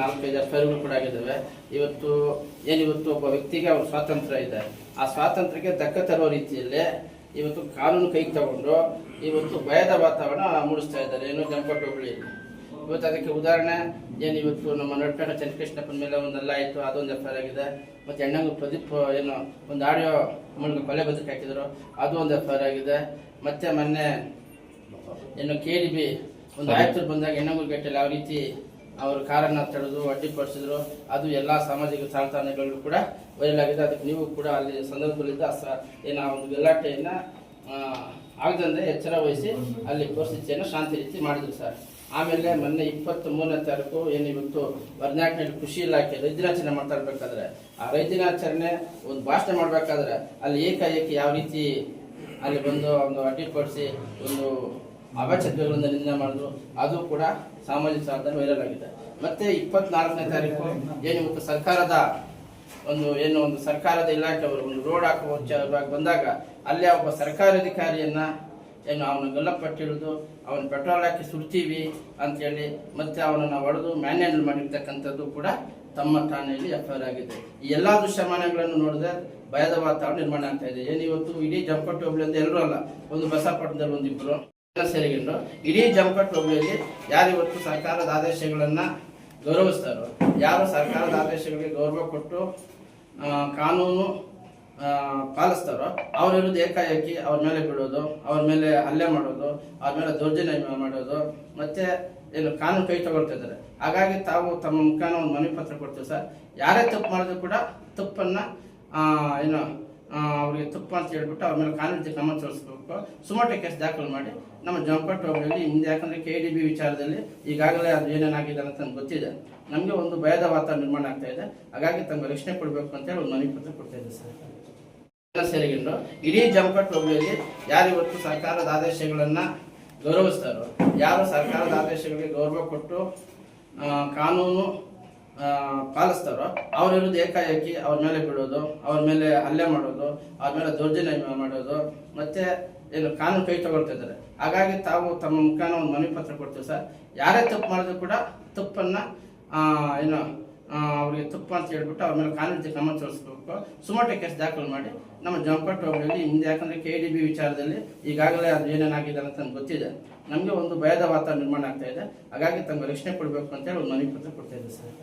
ನಾಲ್ಕೈದು ಫೈಲ್ಗಳು ಕೂಡ ಆಗಿದ್ದಾವೆ. ಇವತ್ತು ಏನಿವತ್ತು ಒಬ್ಬ ವ್ಯಕ್ತಿಗೆ ಅವ್ರ ಸ್ವಾತಂತ್ರ್ಯ ಇದೆ. ಆ ಸ್ವಾತಂತ್ರ್ಯಕ್ಕೆ ಧಕ್ಕ ತರುವ ರೀತಿಯಲ್ಲಿ ಇವತ್ತು ಕಾನೂನು ಕೈಗೆ ತಗೊಂಡು ಇವತ್ತು ಭಯದ ವಾತಾವರಣ ಮೂಡಿಸ್ತಾ ಇದ್ದಾರೆ. ಏನು ಜನಪಟ್ಟು ಹುಬ್ಳಿಯಲ್ಲಿ ಇವತ್ತು ಅದಕ್ಕೆ ಉದಾಹರಣೆ ಏನು ಇವತ್ತು ನಮ್ಮ ನಟನ ಚಂದ್ರಕೃಷ್ಣಪ್ಪನ ಮೇಲೆ ಒಂದೆಲ್ಲ ಆಯಿತು ಅದೊಂದು ಎಫ್ ಐ ಆಗಿದೆ. ಮತ್ತು ಹೆಣ್ಣಂಗು ಪ್ರದೀಪ್ ಏನು ಒಂದು ಆಡಿಯೋ ಮೂಲಕ ಕೊಲೆ ಬದುಕು ಹಾಕಿದ್ರು ಅದು ಒಂದು ಎಫ್ ಐ ಆರ್ ಆಗಿದೆ. ಮತ್ತೆ ಮೊನ್ನೆ ಏನು ಕೆ ಡಿ ಬಿ ಒಂದು ಆಯ್ತು ಬಂದಾಗ ಹೆಣ್ಣಂಗೂರು ಗಟ್ಟಲ್ಲಿ ಯಾವ ರೀತಿ ಅವರು ಕಾರನ್ನು ತಡೆದು ಅಡ್ಡಿಪಡಿಸಿದ್ರು ಅದು ಎಲ್ಲ ಸಾಮಾಜಿಕ ಜಾಲತಾಣಗಳಲ್ಲೂ ಕೂಡ ವೈರಲ್ ಆಗಿದೆ. ಅದಕ್ಕೆ ನೀವು ಕೂಡ ಅಲ್ಲಿ ಸಂದರ್ಭದಲ್ಲಿದ್ದ ಏನು ಒಂದು ಗಲಾಟೆಯನ್ನು ಆಗದಂತೆ ಎಚ್ಚರ ವಹಿಸಿ ಅಲ್ಲಿ ಪರಿಸ್ಥಿತಿಯನ್ನು ಶಾಂತಿ ರೀತಿ ಮಾಡಿದ್ರು ಸರ್. ಆಮೇಲೆ ಮೊನ್ನೆ ಇಪ್ಪತ್ತ್ ಮೂರನೇ ತಾರೀಕು ಏನಿವತ್ತು ಇವತ್ತು ವರ್ನಾಕ್ನಲ್ಲಿ ಕೃಷಿ ಇಲಾಖೆ ರೈತ ದಿನಾಚರಣೆ ಮಾಡ್ತಾ ಇರ್ಬೇಕಾದ್ರೆ, ಆ ರೈತ ದಿನಾಚರಣೆ ಒಂದು ಭಾಷಣ ಮಾಡಬೇಕಾದ್ರೆ ಅಲ್ಲಿ ಏಕಾಏಕಿ ಯಾವ ರೀತಿ ಅಲ್ಲಿ ಬಂದು ಒಂದು ಅಡ್ಡಿಪಡಿಸಿ ಒಂದು ಅವಾಚ್ಯತೆಗಳಿಂದ ನಿಂದನೆ ಮಾಡಿದ್ರು. ಅದು ಕೂಡ ಸಾಮಾಜಿಕ ಜಾಲತಾಣ ವೈರಲ್ ಆಗಿದೆ. ಮತ್ತೆ ಇಪ್ಪತ್ನಾಲ್ಕನೇ ತಾರೀಕು ಏನು ಸರ್ಕಾರದ ಒಂದು, ಏನು ಒಂದು ಸರ್ಕಾರದ ಇಲಾಖೆಯವರು ಒಂದು ರೋಡ್ ಹಾಕುವ ಬಂದಾಗ ಅಲ್ಲಿ ಒಬ್ಬ ಸರ್ಕಾರಿ ಅಧಿಕಾರಿಯನ್ನ ಏನು ಅವನ ಗಲ್ಲಪಟ್ಟು ಹಿಡಿದು ಅವನ ಪೆಟ್ರೋಲ್ ಹಾಕಿ ಸುಡ್ತೀವಿ ಅಂತೇಳಿ ಮತ್ತೆ ಅವನನ್ನು ಹೊಡೆದು ಮ್ಯಾನೇಜ್ ಮಾಡಿರ್ತಕ್ಕಂಥದ್ದು ಕೂಡ ತಮ್ಮ ಠಾಣೆಯಲ್ಲಿ ಎಫ್ ಆಗಿದೆ. ಈ ಎಲ್ಲ ದೃಶ್ಯಮಾನಗಳನ್ನು ನೋಡಿದ್ರೆ ಭಯದ ವಾತಾವರಣ ನಿರ್ಮಾಣ ಆಗ್ತಾ ಇದೆ. ಏನು ಇವತ್ತು ಇಡೀ ಜಂಪಟ್ಟು ಅಂತ ಎಲ್ಲರೂ ಅಲ್ಲ, ಒಂದು ಬಸಪಟ್ಟಣದಲ್ಲಿ ಒಂದಿಬ್ಬರು ಸೇರಿಕೊಂಡು ಇಡೀ ಜಂಪಟ್ ಹೋಬಳಿಯಲ್ಲಿ ಯಾರು ಇವತ್ತು ಸರ್ಕಾರದ ಆದೇಶಗಳನ್ನು ಗೌರವಿಸ್ತಾರೋ, ಯಾರು ಸರ್ಕಾರದ ಆದೇಶಗಳಿಗೆ ಗೌರವ ಕೊಟ್ಟು ಕಾನೂನು ಪಾಲಿಸ್ತಾರೋ ಅವ್ರ ವಿರುದ್ಧ ಏಕಾಏಕಿ ಅವ್ರ ಮೇಲೆ ಬಿಡೋದು ಅವ್ರ ಮೇಲೆ ಹಲ್ಲೆ ಮಾಡೋದು, ಅವ್ರ ಮೇಲೆ ದೌರ್ಜನ್ಯ ಮಾಡೋದು, ಮತ್ತೆ ಏನು ಕಾನೂನು ಕೈ ತಗೊಳ್ತಾ ಹಾಗಾಗಿ ತಾವು ತಮ್ಮ ಮುಖಾನ ಒಂದು ಮನವಿ ಪತ್ರ ಕೊಡ್ತೀವಿ ಸರ್. ಯಾರೇ ತಪ್ಪು ಮಾಡಿದ್ರು ಕೂಡ ತಪ್ಪನ್ನು ಏನು ಅವ್ರಿಗೆ ತಪ್ಪು ಅಂತ ಹೇಳ್ಬಿಟ್ಟು ಅವ್ರ ಮೇಲೆ ಕಾನೂನು ಕ್ರಮ ತೋರಿಸ್ಬೇಕು. ಸುಮಾರು ಕೇಸ್ ದಾಖಲು ಮಾಡಿ. ನಮ್ಮ ಜಂಪಟ್ಟು ಹೋಬಳಿಯಲ್ಲಿ ಹಿಂದೆ ಯಾಕಂದ್ರೆ ಕೆ ಡಿ ಬಿ ವಿಚಾರದಲ್ಲಿ ಈಗಾಗಲೇ ಅದು ಏನೇನಾಗಿದೆ ಅಂತ ಗೊತ್ತಿದೆ. ನಮಗೆ ಒಂದು ಭಯದ ವಾತಾವರಣ ನಿರ್ಮಾಣ ಆಗ್ತಾ ಇದೆ. ಹಾಗಾಗಿ ತಮಗೆ ರಕ್ಷಣೆ ಕೊಡಬೇಕು ಅಂತ ಹೇಳಿ ಒಂದು ಮನವಿ ಪತ್ರ ಕೊಡ್ತಾ ಇದೆ ಸರ್. ಸೇರಿಕೊಂಡು ಇಡೀ ಜಂಪಟ್ಟು ಹೋಬಳಿಯಲ್ಲಿ ಯಾರು ಇವತ್ತು ಸರ್ಕಾರದ ಆದೇಶಗಳನ್ನು ಗೌರವಿಸ್ತಾರೋ, ಯಾರು ಸರ್ಕಾರದ ಆದೇಶಗಳಿಗೆ ಗೌರವ ಕೊಟ್ಟು ಕಾನೂನು ಪಾಲಿಸ್ತಾರೋ ಅವ್ರ ವಿರುದ್ಧ ಏಕಾಏಕಿ, ಅವ್ರ ಮೇಲೆ ಬಿಡೋದು ಅವ್ರ ಮೇಲೆ ಹಲ್ಲೆ ಮಾಡೋದು, ಅವ್ರ ಮೇಲೆ ದೌರ್ಜನ್ಯ ಮಾಡೋದು, ಮತ್ತೆ ಏನು ಕಾನೂನು ಕೈ ತಗೊಳ್ತಾ ಇದ್ದಾರೆ. ಹಾಗಾಗಿ ತಾವು ತಮ್ಮ ಮುಖಾನ ಒಂದು ಮನವಿ ಪತ್ರ ಕೊಡ್ತೀವಿ ಸರ್. ಯಾರೇ ತಪ್ಪು ಮಾಡಿದ್ರು ಕೂಡ ತಪ್ಪನ್ನ ಏನು ಅವ್ರಿಗೆ ತಪ್ಪು ಅಂತ ಹೇಳ್ಬಿಟ್ಟು ಅವ್ರ ಮೇಲೆ ಕಾನೂನು ಕ್ರಮ ತೋರಿಸ್ಬೇಕು. ಸುಮೋಟೋ ಕೇಸ್ ದಾಖಲು ಮಾಡಿ ನಮ್ಮ ಜಂಪಟ್ಟು ಹೋಗಿ ಹಿಂದೆ ಯಾಕಂದ್ರೆ ಕೆ ಡಿ ಬಿ ವಿಚಾರದಲ್ಲಿ ಈಗಾಗಲೇ ಅದು ಏನೇನಾಗಿದೆ ಅಂತ ನಮ್ಗೆ ಗೊತ್ತಿದೆ. ನಮಗೆ ಒಂದು ಭಯದ ವಾತಾವರಣ ನಿರ್ಮಾಣ ಆಗ್ತಾ ಇದೆ. ಹಾಗಾಗಿ ತಮಗೆ ರಕ್ಷಣೆ ಕೊಡಬೇಕು ಅಂತ ಹೇಳಿ ಒಂದು ಮನವಿ ಪತ್ರ ಕೊಡ್ತಾ ಇದೆ ಸರ್.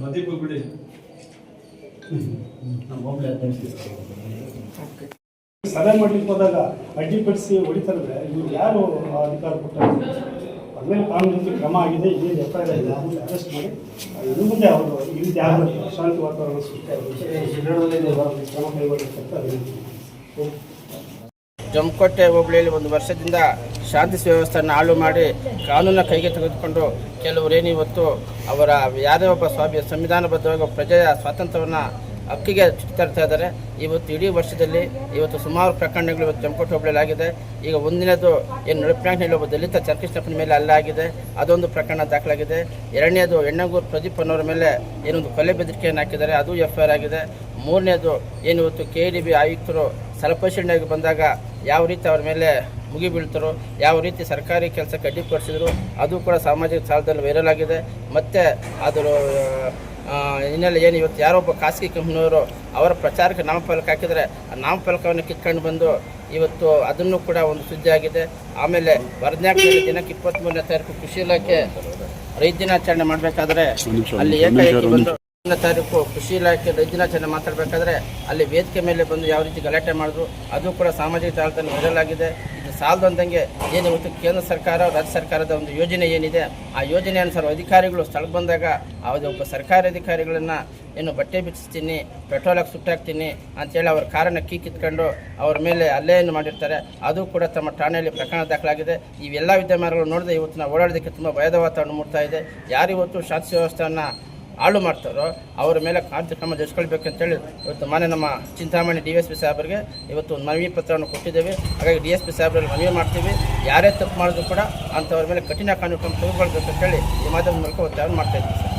ಪ್ರದೀಪ್ ಬಿಡಿ. ಸಲಹೆ ಮಾಡ್ಲಿಕ್ಕೆ ಹೋದಾಗ ಅಡ್ಡಿಪಡಿಸಿ ಹೊಡಿತಾರೆ ಇವ್ರು ಯಾರು ಆ ಅಧಿಕಾರ ಕೊಟ್ಟರು ಅದ್ಮೇಲೆ ಕಾನೂನು ಕ್ರಮ ಆಗಿದೆ ಏನು ಎಫ್ ಐ ಆರ್ ಇದೆ ಅದನ್ನ ಅರೆಸ್ಟ್ ಮಾಡಿ ಇನ್ನು ಮುಂದೆ ಅವರು ಈ ರೀತಿ ಯಾರು ಶಾಂತಿ ವಾತಾವರಣ ಸೃಷ್ಟಿಯಾಗಬೇಕು ಕ್ರಮ ಕೈಗೊಳ್ಳಬೇಕಂತ ವಿನಂತಿ. ಜಮಕೋಟೆ ಹೋಬಳಿಯಲ್ಲಿ ಒಂದು ವರ್ಷದಿಂದ ಶಾಂತಿ ಸುವ್ಯವಸ್ಥೆಯನ್ನು ಹಾಳು ಮಾಡಿ ಕಾನೂನ ಕೈಗೆ ತೆಗೆದುಕೊಂಡು ಕೆಲವರೇನು ಇವತ್ತು ಅವರ ಯಾರೇ ಒಬ್ಬ ಸಂವಿಧಾನಬದ್ಧವಾಗಿ ಪ್ರಜೆಯ ಸ್ವಾತಂತ್ರ್ಯವನ್ನು ಹಕ್ಕಿಗೆ ತರ್ತಾ ಇದ್ದಾರೆ. ಇವತ್ತು ಇಡೀ ವರ್ಷದಲ್ಲಿ ಇವತ್ತು ಸುಮಾರು ಪ್ರಕರಣಗಳು ಇವತ್ತು ಜಮಕೋಟೆ ಹೋಬಳಿಯಲ್ಲಿ ಆಗಿದೆ. ಈಗ ಒಂದಿನದು ಏನು ನಡುಪ್ನಾಗ್ನಲ್ಲಿ ಒಬ್ಬ ದಲಿತ ಚರ್ಕೃಷ್ಣಪ್ಪನ ಮೇಲೆ ಆಗಿದೆ. ಅದೊಂದು ಪ್ರಕರಣ ದಾಖಲಾಗಿದೆ. ಎರಡನೇದು ಎಣ್ಣಗೂರು ಪ್ರದೀಪ್ ಅನ್ನೋರ ಮೇಲೆ ಏನೊಂದು ಕೊಲೆ ಬೆದರಿಕೆಯನ್ನು ಹಾಕಿದ್ದಾರೆ. ಅದು ಎಫ್ ಐ ಆಗಿದೆ. ಮೂರನೇದು ಏನು ಇವತ್ತು ಕೆ ಡಿ ಬಿ ಆಯುಕ್ತರು ಸಲಪರಿಶೀಲನೆಗೆ ಬಂದಾಗ ಯಾವ ರೀತಿ ಅವ್ರ ಮೇಲೆ ಮುಗಿಬೀಳ್ತಾರೋ ಯಾವ ರೀತಿ ಸರ್ಕಾರಿ ಕೆಲಸಕ್ಕೆ ಕಡ್ಡಿಪಡಿಸಿದ್ರು ಅದು ಕೂಡ ಸಾಮಾಜಿಕ ಸಾಲದಲ್ಲಿ ವೈರಲ್ ಆಗಿದೆ. ಮತ್ತು ಅದರ ಇನ್ನೆಲ್ಲ ಹಿನ್ನೆಲೆ ಏನು ಇವತ್ತು ಯಾರೊಬ್ಬ ಖಾಸಗಿ ಕಂಪ್ನಿಯವರು ಅವರ ಪ್ರಚಾರಕ್ಕೆ ನಾಮಫಲಕ ಹಾಕಿದರೆ ಆ ನಾಮಫಲಕವನ್ನು ಕಿತ್ಕೊಂಡು ಬಂದು ಇವತ್ತು ಅದನ್ನು ಕೂಡ ಒಂದು ಸುದ್ದಿ ಆಗಿದೆ. ಆಮೇಲೆ ವರದ್ನಾಕ್ನಲ್ಲಿ ದಿನಕ್ಕೆ ಇಪ್ಪತ್ತ್ಮೂರನೇ ತಾರೀಕು ಕೃಷಿ ಇಲಾಖೆ ರೈತ ದಿನಾಚರಣೆ ಮಾಡಬೇಕಾದ್ರೆ ಅಲ್ಲಿ ಏಕಾಏಕಿ ಬಂದು ತಾರೀಕು ಕೃಷಿ ಇಲಾಖೆ ರೈತ ದಿನಾಚರಣೆ ಮಾತಾಡಬೇಕಾದ್ರೆ ಅಲ್ಲಿ ವೇದಿಕೆ ಮೇಲೆ ಬಂದು ಯಾವ ರೀತಿ ಗಲಾಟೆ ಮಾಡಿದ್ರು, ಅದು ಕೂಡ ಸಾಮಾಜಿಕ ಜಾಲತಾಣ ವೈರಲ್ ಆಗಿದೆ. ಇದು ಸಾಲದೊಂದಂಗೆ ಏನು ಇವತ್ತು ಕೇಂದ್ರ ಸರ್ಕಾರ, ರಾಜ್ಯ ಸರ್ಕಾರದ ಒಂದು ಯೋಜನೆ ಏನಿದೆ, ಆ ಯೋಜನೆ ಅನುಸಾರ ಅಧಿಕಾರಿಗಳು ಸ್ಥಳಕ್ಕೆ ಬಂದಾಗ ಅದು ಒಬ್ಬ ಸರ್ಕಾರಿ ಅಧಿಕಾರಿಗಳನ್ನು ಏನು ಬಟ್ಟೆ ಬಿಚ್ಚಿಸ್ತೀನಿ, ಪೆಟ್ರೋಲ್ ಹಾಕಿ ಸುಟ್ಟಾಕ್ತೀನಿ ಅಂತೇಳಿ ಅವ್ರ ಕಾರನ್ನು ಕೀ ಕಿತ್ಕೊಂಡು ಅವ್ರ ಮೇಲೆ ಹಲ್ಲೆಯನ್ನು ಮಾಡಿರ್ತಾರೆ. ಅದು ಕೂಡ ತಮ್ಮ ಠಾಣೆಯಲ್ಲಿ ಪ್ರಕರಣ ದಾಖಲಾಗಿದೆ. ಇವೆಲ್ಲ ವಿದ್ಯಮಾನಗಳು ನೋಡಿದ್ರೆ ಇವತ್ತು ನಾವು ಓಡಾಡೋದಕ್ಕೆ ತುಂಬ ಭಯದ ವಾತಾವರಣ ಮೂಡ್ತಾ ಇದೆ. ಯಾರಿವತ್ತು ಶಾಂತಿ ವ್ಯವಸ್ಥೆಯನ್ನು ಹಾಳು ಮಾಡ್ತಾರೋ, ಅವರ ಮೇಲೆ ಕಾಂತಿ ಕ್ರಮ ಜರುಗಿಸ್ಕೊಳ್ಬೇಕಂತೇಳಿ ಇವತ್ತು ಮಾನ್ಯ ನಮ್ಮ ಚಿಂತಾಮಣಿ ಡಿ ಎಸ್ ಪಿ ಸಾಹೇಬರಿಗೆ ಇವತ್ತು ಒಂದು ಮನವಿ ಪತ್ರವನ್ನು ಕೊಟ್ಟಿದ್ದೇವೆ. ಹಾಗಾಗಿ ಡಿ ಎಸ್ ಪಿ ಸಾಹೇಬರಲ್ಲಿ ಮನವಿ ಮಾಡ್ತೀವಿ. ಯಾರೇ ತಪ್ಪು ಮಾಡಿದ್ರು ಕೂಡ ಅಂಥವ್ರ ಮೇಲೆ ಕಠಿಣ ಕಾನೂನು ಕ್ರಮ ತೆಗೆದುಕೊಳ್ಬೇಕಂತೇಳಿ ಈ ಮಾಧ್ಯಮದ ಮೂಲಕ ಒತ್ತಾಯ ಮಾಡ್ತಾ ಇದ್ದೀವಿ